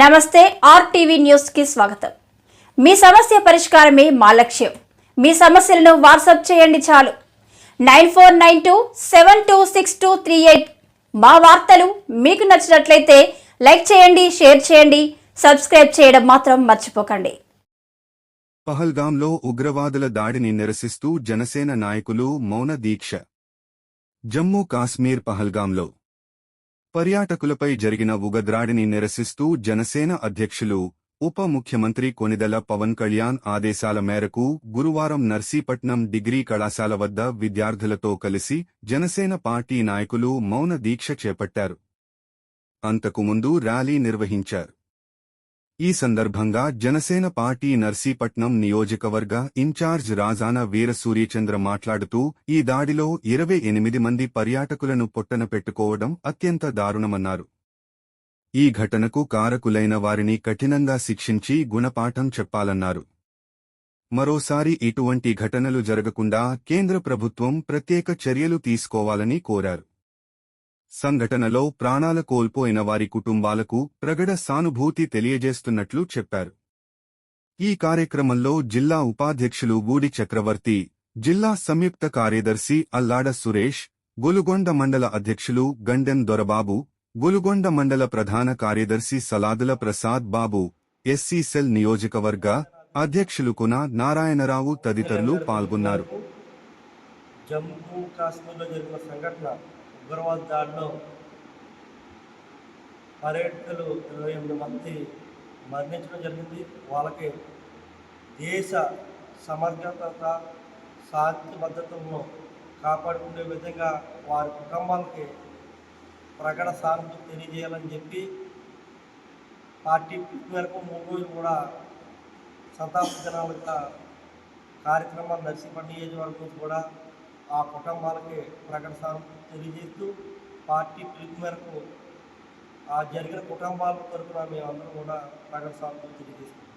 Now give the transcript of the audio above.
నమస్తే ఆర్టీవీ న్యూస్కి స్వాగతం. మీ సమస్య పరిష్కారమే మా లక్ష్యం. మీ సమస్యలను వాట్సాప్ చేయండి చాలు. Nine four nine two seven two six two three eight మా వార్తలు మీకు నచ్చినట్లయితే లైక్ చేయండి షేర్ చేయండి సబ్స్క్రైబ్ చేయడం మాత్రం మర్చిపోకండి. పహల్గాంలో ఉగ్రవాదుల దాడిని నిరసిస్తూ జనసేన నాయకులు మౌన దీక్ష. జమ్మూ కాశ్మీర్ పహల్గాంలో పర్యాటకులపై జరిగిన ఉగద్రాడిని నిరసిస్తూ జనసేన అధ్యక్షులు ఉప ముఖ్యమంత్రి కొనిదల పవన్ కళ్యాణ్ ఆదేశాల మేరకు గురువారం నర్సీపట్నం డిగ్రీ కళాశాల వద్ద విద్యార్థులతో కలిసి జనసేన పార్టీ నాయకులు మౌన దీక్ష చేపట్టారు. అంతకుముందు ర్యాలీ నిర్వహించారు. ఈ సందర్భంగా జనసేన పార్టీ నర్సీపట్నం నియోజకవర్గ ఇన్ఛార్జ్ రాజాన వీరసూర్యచంద్ర మాట్లాడుతూ ఈ దాడిలో ఇరవై ఎనిమిది మంది పర్యాటకులను పొట్టన పెట్టుకోవడం అత్యంత దారుణమన్నారు. ఈ ఘటనకు కారకులైన వారిని కఠినంగా శిక్షించి గుణపాఠం చెప్పాలన్నారు. మరోసారి ఇటువంటి ఘటనలు జరగకుండా కేంద్ర ప్రభుత్వం ప్రత్యేక చర్యలు తీసుకోవాలని కోరారు. సంఘటనలో ప్రాణాల కోల్పోయిన వారి కుటుంబాలకు ప్రగడ సానుభూతి తెలియజేస్తున్నట్లు చెప్పారు. ఈ కార్యక్రమంలో జిల్లా ఉపాధ్యక్షులు గూడి చక్రవర్తి జిల్లా సంయుక్త కార్యదర్శి అల్లాడ సురేష్ గొలుగొండ మండల అధ్యక్షులు గండెన్ దొరబాబు గొలుగొండ మండల ప్రధాన కార్యదర్శి సలాదుల ప్రసాద్ బాబు ఎస్సీ సెల్ నియోజకవర్గ అధ్యక్షులు కున నారాయణరావు తదితరులు పాల్గొన్నారు. జమ్మూ కాశ్మీర్లో జరిగిన సంఘటన ఉగ్రవాద దాడిలో పర్యటకులు ఇరవై ఎనిమిది మంది మరణించడం జరిగింది. వాళ్ళకి దేశ సమర్థత శాంతి భద్రతలను కాపాడుకునే విధంగా వారి కుటుంబాలకి ప్రకట సానుభూతి తెలియజేయాలని చెప్పి పార్టీ మేరకు మూడు రోజులు కూడా సంతాప దినాలుగా కార్యక్రమాలు నర్సీపట్నం నియోజకవర్గం కూడా ఆ కుటుంబాలకి ప్రకటన తెలియజేస్తూ పార్టీ పిలుపు మేరకు ఆ జరిగిన కుటుంబాల తరఫున మేమందరం కూడా ప్రకటన తెలియజేస్తాం